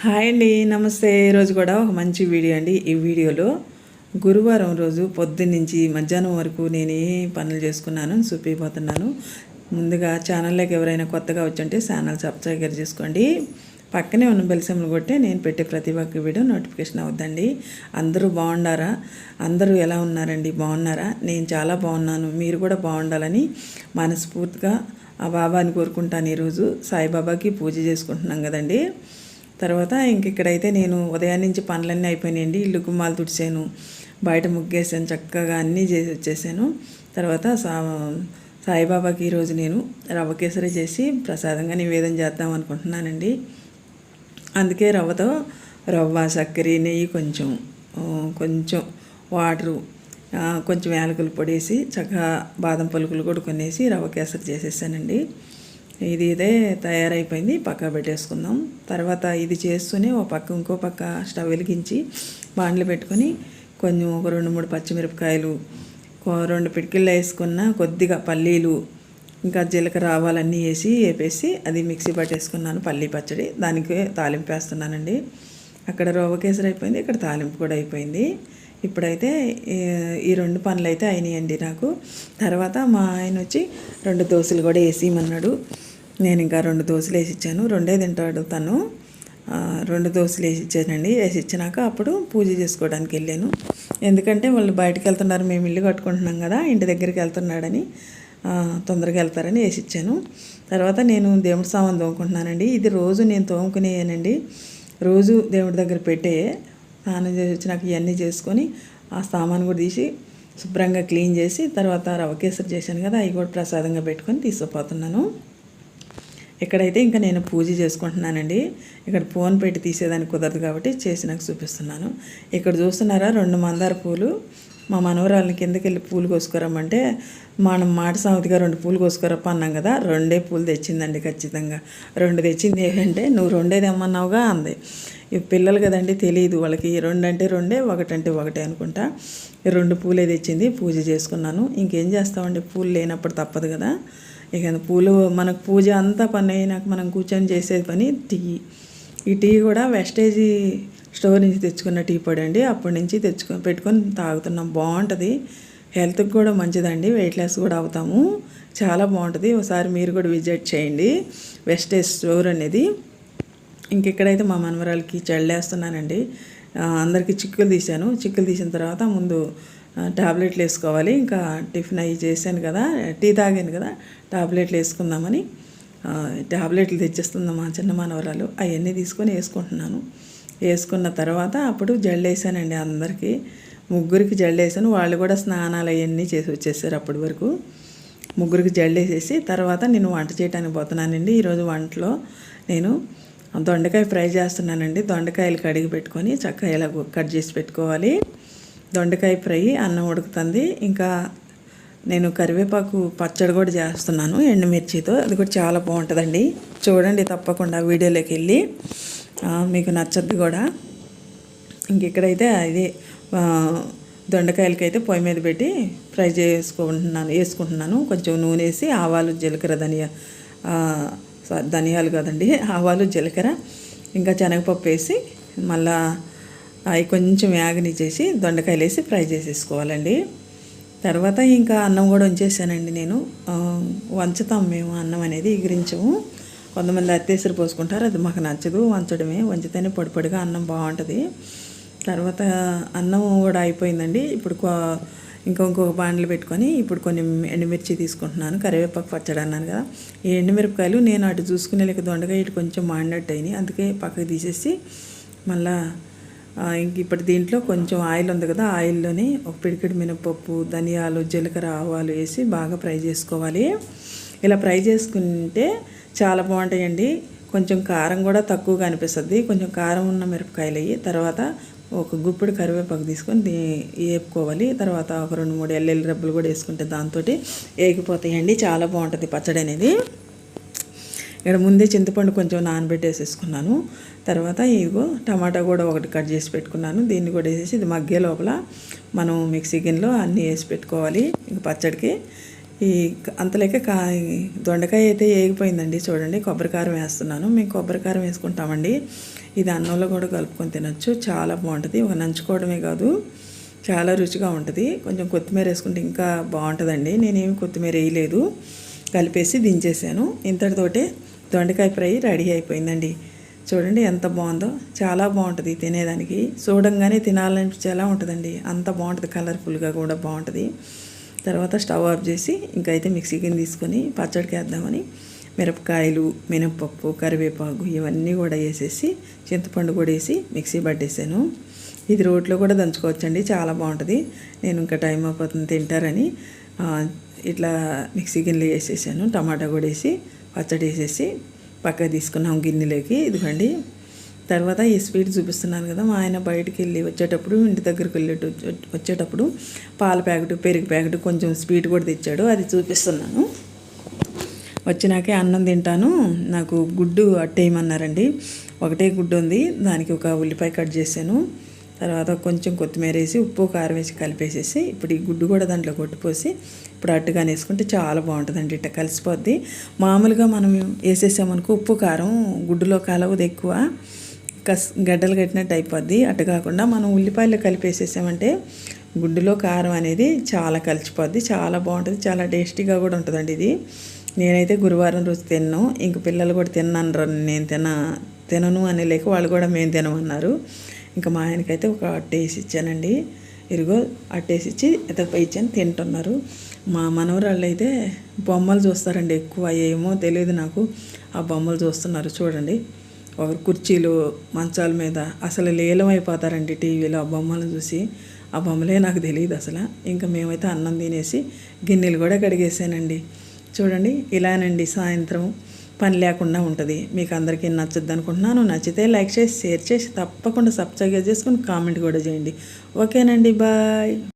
Hi అండి నమస్తే. ఈరోజు కూడా ఒక మంచి వీడియో అండి. ఈ వీడియోలో గురువారం రోజు పొద్దున్న నుంచి మధ్యాహ్నం వరకు నేను ఏ పనులు చేసుకున్నాను చూపిపోతున్నాను. ముందుగా ఛానల్లోకి ఎవరైనా కొత్తగా వచ్చుంటే ఛానల్ సబ్స్క్రైబ్ చేసుకోండి. పక్కనే ఉన్న బెల్ కొట్టే నేను పెట్టే ప్రతి ఒక్క వీడియో నోటిఫికేషన్ అవుద్దండి. అందరూ బాగుండారా? అందరూ ఎలా ఉన్నారండి? బాగున్నారా? నేను చాలా బాగున్నాను. మీరు కూడా బాగుండాలని మనస్ఫూర్తిగా ఆ బాబాని కోరుకుంటాను ఈరోజు. సాయిబాబాకి పూజ చేసుకుంటున్నాం కదండి. తర్వాత ఇంక ఇక్కడైతే నేను ఉదయం నుంచి పనులన్నీ అయిపోయినాయండి. ఇల్లు గుమ్మాలు తుడిచాను బయట ముగ్గేసాను చక్కగా అన్నీ చేసి వచ్చేసాను. తర్వాత సా సాయిబాబాకి ఈరోజు నేను రవ్వ కేసరి చేసి ప్రసాదంగా నివేదన చేద్దాం అనుకుంటున్నానండి. అందుకే రవ్వతో రవ్వ చక్కెర నెయ్యి కొంచెం కొంచెం వాటరు కొంచెం యాలకులు పొడేసి చక్కగా బాదం పలుకులు కూడా కొనేసి రవ్వ కేసరి చేసేసానండి. ఇది ఇదే తయారైపోయింది పక్క పెట్టేసుకుందాం. తర్వాత ఇది చేస్తూనే ఓ పక్క ఇంకో పక్క స్టవ్ వెలిగించి బాండ్లు పెట్టుకొని కొంచెం ఒక రెండు మూడు పచ్చిమిరపకాయలు రెండు పిడికిళ్ళు వేసుకున్న కొద్దిగా పల్లీలు ఇంకా జీలకర్ర ఆవాలన్నీ వేసి వేపేసి అది మిక్సీ పట్టేసుకున్నాను పల్లీ పచ్చడి. దానికి తాలింపు వేస్తున్నానండి. అక్కడ రవ్వ కేసరి అయిపోయింది ఇక్కడ తాలింపు కూడా అయిపోయింది. ఇప్పుడైతే ఈ- ఈ రెండు పనులు అయితే అయినాయండి నాకు. తర్వాత మా ఆయన వచ్చి రెండు దోశలు కూడా వేసి ఇమ్మన్నాడు. నేను ఇంకా రెండు దోశలు వేసి ఇచ్చాను రెండే తింటాడు తను. రెండు దోశలు వేసి ఇచ్చానండి వేసి ఇచ్చినాక అప్పుడు పూజ చేసుకోవడానికి వెళ్ళాను. ఎందుకంటే వాళ్ళు బయటకు వెళ్తున్నారు. మేము ఇల్లు కట్టుకుంటున్నాం కదా ఇంటి దగ్గరికి వెళ్తున్నాడని తొందరగా వెళ్తారని వేసి ఇచ్చాను తర్వాత నేను దేవుడి సామాన్ తోముకుంటున్నానండి. ఇది రోజు నేను తోముకునేనండి రోజు దేవుడి దగ్గర పెట్టే స్నానం చేసి వచ్చినాక ఇవన్నీ చేసుకొని ఆ సామాన్ కూడా తీసి శుభ్రంగా క్లీన్ చేసి తర్వాత రవ్వ కేసరి చేశాను కదా అవి కూడా ప్రసాదంగా పెట్టుకొని తీసుకుపోతున్నాను. ఇక్కడైతే ఇంకా నేను పూజ చేసుకుంటున్నానండి ఇక్కడ ఫోన్ పెట్టి తీసేదానికి కుదరదు కాబట్టి చేసి నాకు చూపిస్తున్నాను. ఇక్కడ చూస్తున్నారా రెండు మందార పూలు? మా మనవరాలని కిందకి వెళ్ళి పూలు కోసుకురమ్మంటే మనం మాట సామెతిగా రెండు పూలు కోసుకురప్ప అన్నాం కదా రెండే పూలు తెచ్చిందండి ఖచ్చితంగా. రెండు తెచ్చింది ఏంటంటే నువ్వు రెండే తెమ్మన్నావుగా అంది. ఈ పిల్లలు కదండి తెలియదు వాళ్ళకి. రెండు అంటే రెండే ఒకటంటే ఒకటే అనుకుంటా. రెండు పూలే తెచ్చింది పూజ చేసుకున్నాను. ఇంకేం చేస్తామండి? పూలు లేనప్పుడు తప్పదు కదా. ఇక పూలు మనకు పూజ అంతా పని అయినాక మనం కూర్చొని చేసేది పని టీ. ఈ టీ కూడా వెస్టేజీ స్టోర్ నుంచి తెచ్చుకున్న టీ పొడి అండి అప్పటి నుంచి తెచ్చుకొని పెట్టుకొని తాగుతున్నాం. బాగుంటుంది. హెల్త్కి కూడా మంచిదండి. వెయిట్ లెస్ కూడా అవుతాము. చాలా బాగుంటుంది. ఒకసారి మీరు కూడా విజిట్ చేయండి. వెస్టేజ్ స్టోర్ అనేది. ఇంకెక్కడైతే మా మనవరాలకి చల్లేస్తున్నానండి అందరికీ చిక్కులు తీశాను. చిక్కులు తీసిన తర్వాత ముందు టాబ్లెట్లు వేసుకోవాలి. ఇంకా టిఫిన్ అవి చేశాను కదా టీ తాగాను కదా టాబ్లెట్లు వేసుకుందామని టాబ్లెట్లు తెచ్చేస్తుంది మా చిన్న మనవరాలు అవన్నీ తీసుకొని వేసుకుంటున్నాను. వేసుకున్న తర్వాత అప్పుడు జల్లు వేసానండి అందరికీ. ముగ్గురికి జల్లు వేసాను. వాళ్ళు కూడా స్నానాలు అవన్నీ చేసి వచ్చేసారు అప్పటి వరకు. ముగ్గురికి జల్లేసేసి తర్వాత నేను వంట చేయడానికి పోతున్నానండి. ఈరోజు వంటలో నేను దొండకాయ ఫ్రై చేస్తున్నానండి. దొండకాయలు కడిగి పెట్టుకొని చక్కగా ఇలా కట్ చేసి పెట్టుకోవాలి. దొండకాయ ఫ్రై అన్నం ఉడుకుతుంది. ఇంకా నేను కరివేపాకు పచ్చడి కూడా చేస్తున్నాను ఎండుమిర్చితో. అది కూడా చాలా బాగుంటుందండి. చూడండి తప్పకుండా వీడియోలోకి వెళ్ళి. మీకు నచ్చద్దు కూడా. ఇంక ఇక్కడైతే అది దొండకాయలకి దొండకాయలకైతే పొయ్యి మీద పెట్టి ఫ్రై చేసుకుంటున్నాను వేసుకుంటున్నాను. కొంచెం నూనె వేసి ఆవాలు జీలకర్ర ధనియా ధనియాలు కదండి ఆవాలు జీలకర్ర ఇంకా శనగపప్పు వేసి మళ్ళా అవి కొంచెం యాగనిచ్చేసి దొండకాయలు వేసి ఫ్రై చేసేసుకోవాలండి. తర్వాత ఇంకా అన్నం కూడా ఉంచేసానండి నేను. వంచుతాం మేము అన్నం అనేది ఎగిరించము. కొంతమంది అత్తేసరి పోసుకుంటారు అది మాకు నచ్చదు వంచడమే. వంచితేనే పొడిపొడిగా అన్నం బాగుంటుంది. తర్వాత అన్నం కూడా అయిపోయిందండి. ఇప్పుడు ఇంకా ఇంకొక బాండ్లు పెట్టుకొని ఇప్పుడు కొన్ని ఎండుమిర్చి తీసుకుంటున్నాను కరివేపాకు పచ్చడి అన్నాను కదా. ఈ ఎండుమిరపకాయలు నేను అటు చూసుకునే లేక దొండకాయ ఇటు కొంచెం మాడినట్టు అయినాయి. అందుకే పక్కకు తీసేసి మళ్ళీ ఇంక ఇప్పుడు దీంట్లో కొంచెం ఆయిల్ ఉంది కదా ఆయిల్లోని ఒక పిడికిడి మినపప్పు ధనియాలు జీలకర్ర ఆవాలు వేసి బాగా ఫ్రై చేసుకోవాలి. ఇలా ఫ్రై చేసుకుంటే చాలా బాగుంటాయండి. కొంచెం కారం కూడా తక్కువగా అనిపిస్తుంది. కొంచెం కారం ఉన్న మిరపకాయలు అయ్యి తర్వాత ఒక గుప్పిడి కరివేపాకు తీసుకొని దీ వేపుకోవాలి. తర్వాత ఒక రెండు మూడు ఎల్లెల్లి రబ్బలు కూడా వేసుకుంటే దాంతో వేగిపోతాయండి. చాలా బాగుంటుంది పచ్చడి అనేది ఇక్కడ ముందే చింతపండు కొంచెం నానబెట్టేసేసుకున్నాను. తర్వాత ఇదిగో టమాటా కూడా ఒకటి కట్ చేసి పెట్టుకున్నాను. దీన్ని కూడా వేసేసి ఇది మగ్గే లోపల మనం మిక్సీ గిన్నెలో అన్నీ వేసి పెట్టుకోవాలి. ఇంక పచ్చడికి ఈ అంతలేక కా దొండకాయ అయితే ఏగిపోయిందండి. చూడండి కొబ్బరికారం వేస్తున్నాను. మేము కొబ్బరికారం వేసుకుంటామండి. ఇది అన్నంలో కూడా కలుపుకొని తినొచ్చు. చాలా బాగుంటుంది. ఒక నంచుకోవడమే కాదు చాలా రుచిగా ఉంటుంది. కొంచెం కొత్తిమీర వేసుకుంటే ఇంకా బాగుంటుందండి. నేనేమి కొత్తిమీర వేయలేదు. కలిపేసి దించేసాను. ఇంతటితోటే దొండకాయ ఫ్రై రెడీ అయిపోయిందండి. చూడండి ఎంత బాగుందో. చాలా బాగుంటుంది తినేదానికి. చూడంగానే తినాలనిపించేలా ఉంటుందండి. అంత బాగుంటుంది కలర్ఫుల్గా కూడా బాగుంటుంది. తర్వాత స్టవ్ ఆఫ్ చేసి ఇంకైతే అయితే కింద తీసుకొని పచ్చడికి వేద్దామని మిరపకాయలు మినపప్పు కరివేపాకు ఇవన్నీ కూడా వేసేసి చింతపండు కూడా వేసి మిక్సీ పట్టేసాను. ఇది రోట్లో కూడా దంచుకోవచ్చండి. చాలా బాగుంటుంది. నేను ఇంకా టైం అయిపోతుంది తింటారని ఇట్లా మిక్సీ గిన్నెలు వేసేసాను. టమాటా కూడా వేసి పచ్చడి వేసేసి పక్కకు తీసుకున్నాం గిన్నెలోకి. ఇదిగోండి. తర్వాత ఈ స్వీట్ చూపిస్తున్నాను కదా మా ఆయన బయటికి వెళ్ళి వచ్చేటప్పుడు ఇంటి దగ్గరికి వెళ్ళేట వచ్చేటప్పుడు పాల ప్యాకెట్ పెరుగు ప్యాకెట్ కొంచెం స్వీట్ కూడా తెచ్చాడు. అది చూపిస్తున్నాను. వచ్చినాకే అన్నం తింటాను. నాకు గుడ్డు అట్టేయమన్నారండి ఒకటే గుడ్డు ఉంది. దానికి ఒక ఉల్లిపాయ కట్ చేశాను. తర్వాత కొంచెం కొత్తిమీర వేసి ఉప్పు కారం వేసి కలిపేసేసి ఇప్పుడు ఈ గుడ్డు కూడా దాంట్లో కొట్టిపోసి ఇప్పుడు అట్టుగా వేసుకుంటే చాలా బాగుంటుందండి. ఇట్లా కలిసిపోద్ది. మామూలుగా మనం వేసేసామనుకో ఉప్పు కారం గుడ్డులో కలవదు ఎక్కువ. కస్ గడ్డలు కట్టినట్టు అయిపోద్ది. అటు కాకుండా మనం ఉల్లిపాయలు కలిపేసేసామంటే గుడ్డులో కారం అనేది చాలా కలిసిపోద్ది. చాలా బాగుంటుంది. చాలా టేస్టీగా కూడా ఉంటుందండి ఇది. నేనైతే గురువారం రోజు తిన్నాను ఇంక పిల్లలు కూడా తిన్నాను నేను తిన తినను అని లేక వాళ్ళు కూడా మేము తినమన్నారు. ఇంకా మా ఆయనకైతే ఒక అట్టేసి ఇచ్చానండి. ఇరుగో అట్టేసి ఇచ్చి ఎతపై ఇచ్చాను తింటున్నారు. మా మనవరాళ్ళు అయితే బొమ్మలు చూస్తారండి ఎక్కువ ఏమో తెలియదు నాకు. ఆ బొమ్మలు చూస్తున్నారు చూడండి. ఒకరు కుర్చీలు మంచాల మీద అసలు లీలం అయిపోతారండి టీవీలో ఆ బొమ్మలను చూసి. ఆ బొమ్మలే నాకు తెలియదు అసలు. ఇంకా మేమైతే అన్నం తినేసి గిన్నెలు కూడా కడిగేసానండి. చూడండి ఇలానండి సాయంత్రం. పని లేకుండా ఉంటుంది. మీకు అందరికీ నచ్చుద్ది అనుకుంటున్నాను. నచ్చితే లైక్ చేసి షేర్ చేసి తప్పకుండా సబ్స్క్రైబ్ చేసుకొని కామెంట్ కూడా చేయండి. ఓకేనండి బాయ్.